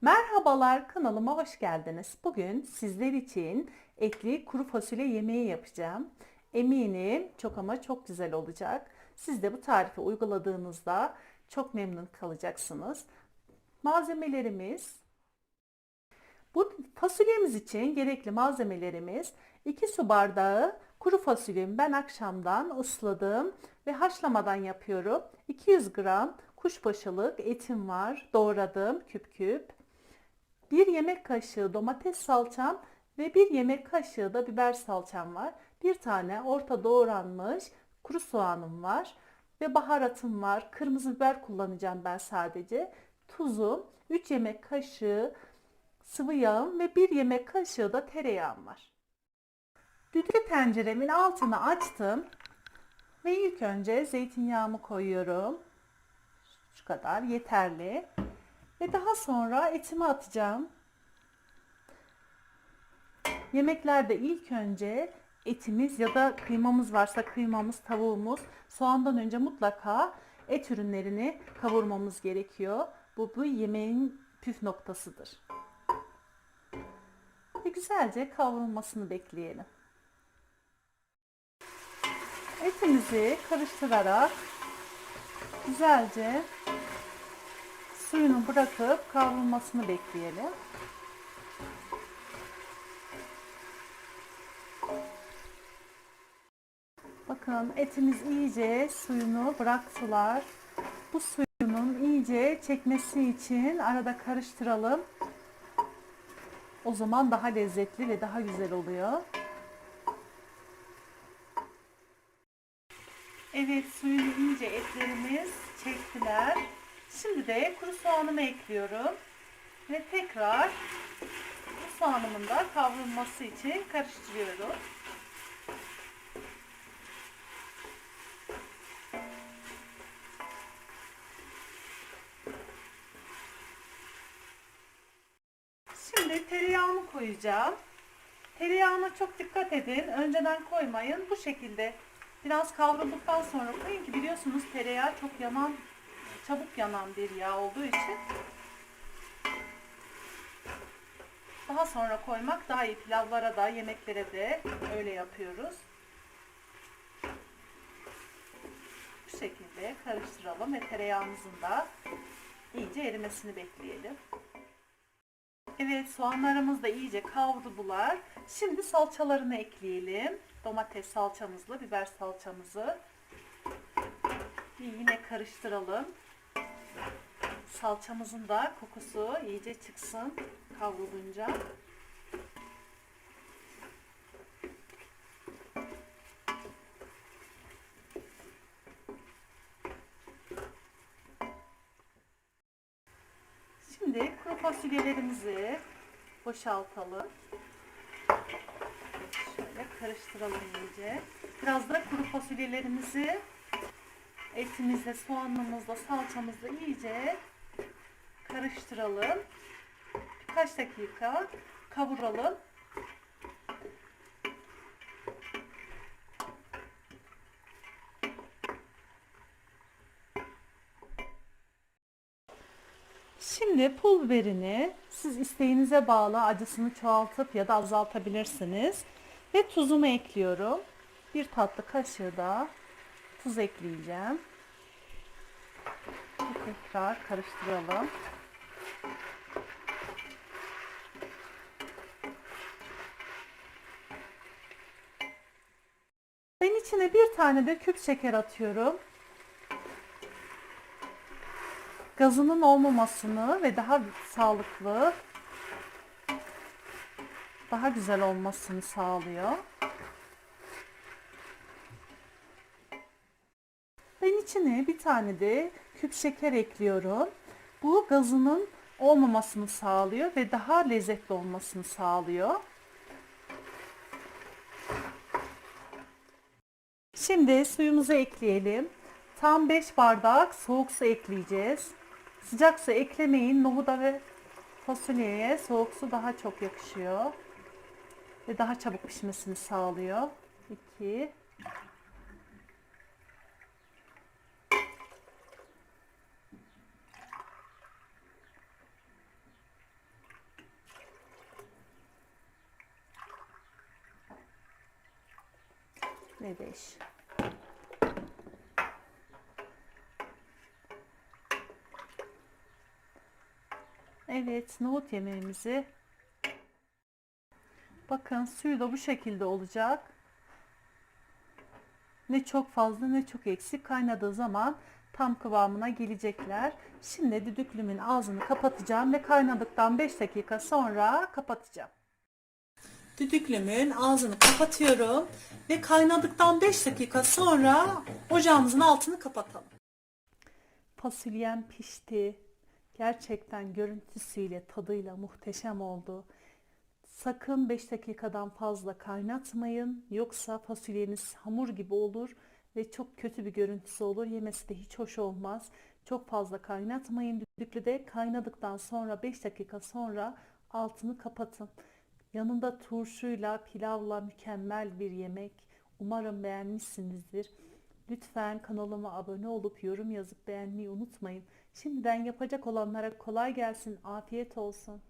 Merhabalar kanalıma hoş geldiniz. Bugün sizler için etli kuru fasulye yemeği yapacağım. Eminim çok ama çok güzel olacak. Siz de bu tarifi uyguladığınızda çok memnun kalacaksınız. Malzemelerimiz bu fasulyemiz için gerekli malzemelerimiz 2 su bardağı kuru fasulyemi ben akşamdan ısladım ve haşlamadan yapıyorum. 200 gram kuşbaşılık etim var. Doğradım küp küp. 1 yemek kaşığı domates salçam ve 1 yemek kaşığı da biber salçam var. Bir tane orta doğranmış kuru soğanım var ve baharatım var. Kırmızı biber kullanacağım ben sadece. Tuzum, 3 yemek kaşığı sıvı yağım ve 1 yemek kaşığı da tereyağım var. Düdüklü tenceremin altını açtım ve ilk önce zeytinyağımı koyuyorum. Şu kadar yeterli. Ve daha sonra etimi atacağım. Yemeklerde ilk önce etimiz ya da kıymamız varsa kıymamız, tavuğumuz soğandan önce mutlaka et ürünlerini kavurmamız gerekiyor. Bu bu yemeğin püf noktasıdır. Ve güzelce kavrulmasını bekleyelim. Etimizi karıştırarak güzelce suyunu bırakıp kavrulmasını bekleyelim. Bakın etimiz iyice suyunu bıraktılar. Bu suyunun iyice çekmesi için arada karıştıralım. O zaman daha lezzetli ve daha güzel oluyor. Evet suyunu iyice etlerimiz çektiler. Şimdi de kuru soğanımı ekliyorum. Ve tekrar kuru soğanımın da kavrulması için karıştırıyorum. Şimdi tereyağını koyacağım. Tereyağına çok dikkat edin. Önceden koymayın. Bu şekilde biraz kavrulduktan sonra koyun ki biliyorsunuz tereyağı çok yanan, çabuk yanan bir yağ olduğu için daha sonra koymak daha iyi. Pilavlara da, yemeklere de öyle yapıyoruz. Bu şekilde karıştıralım ve tereyağımızın da iyice erimesini bekleyelim. Evet soğanlarımız da iyice kavruldular. Şimdi salçalarını ekleyelim. Domates salçamızla biber salçamızı. Yine karıştıralım. Salçamızın da kokusu iyice çıksın kavrulunca. Şimdi kuru fasulyelerimizi boşaltalım. Şöyle karıştıralım iyice. Biraz da kuru fasulyelerimizi etimizle, soğanımızla, salçamızla iyice karıştıralım. Birkaç dakika kavuralım. Şimdi pul biberini siz isteğinize bağlı acısını çoğaltıp ya da azaltabilirsiniz. Ve tuzumu ekliyorum. Bir tatlı kaşığı da tuz ekleyeceğim. Tekrar karıştıralım. Ben içine bir tane de küp şeker atıyorum. gazının olmamasını ve daha sağlıklı, daha güzel olmasını sağlıyor. Ben içine bir tane de küp şeker ekliyorum. Bu gazının olmamasını sağlıyor ve daha lezzetli olmasını sağlıyor. Şimdi suyumuzu ekleyelim. Tam 5 bardak soğuk su ekleyeceğiz. Sıcak su eklemeyin. Nohuda ve fasulyeye soğuk su daha çok yakışıyor. Ve daha çabuk pişmesini sağlıyor. 2 ve 5. Evet, nohut yemeğimizi bakın suyu da bu şekilde olacak. Ne çok fazla ne çok eksik kaynadığı zaman tam kıvamına gelecekler. Şimdi düdüklümün ağzını kapatacağım ve kaynadıktan 5 dakika sonra kapatacağım. Düdüklümün ağzını kapatıyorum ve kaynadıktan 5 dakika sonra ocağımızın altını kapatalım. Fasulyem pişti. Gerçekten görüntüsüyle, tadıyla muhteşem oldu. Sakın 5 dakikadan fazla kaynatmayın. Yoksa fasulyeniz hamur gibi olur ve çok kötü bir görüntüsü olur. Yemesi de hiç hoş olmaz. Çok fazla kaynatmayın. Düdüklüde kaynadıktan sonra 5 dakika sonra altını kapatın. Yanında turşuyla, pilavla mükemmel bir yemek. Umarım beğenmişsinizdir. Lütfen kanalıma abone olup yorum yazıp beğenmeyi unutmayın. Şimdiden yapacak olanlara kolay gelsin, afiyet olsun.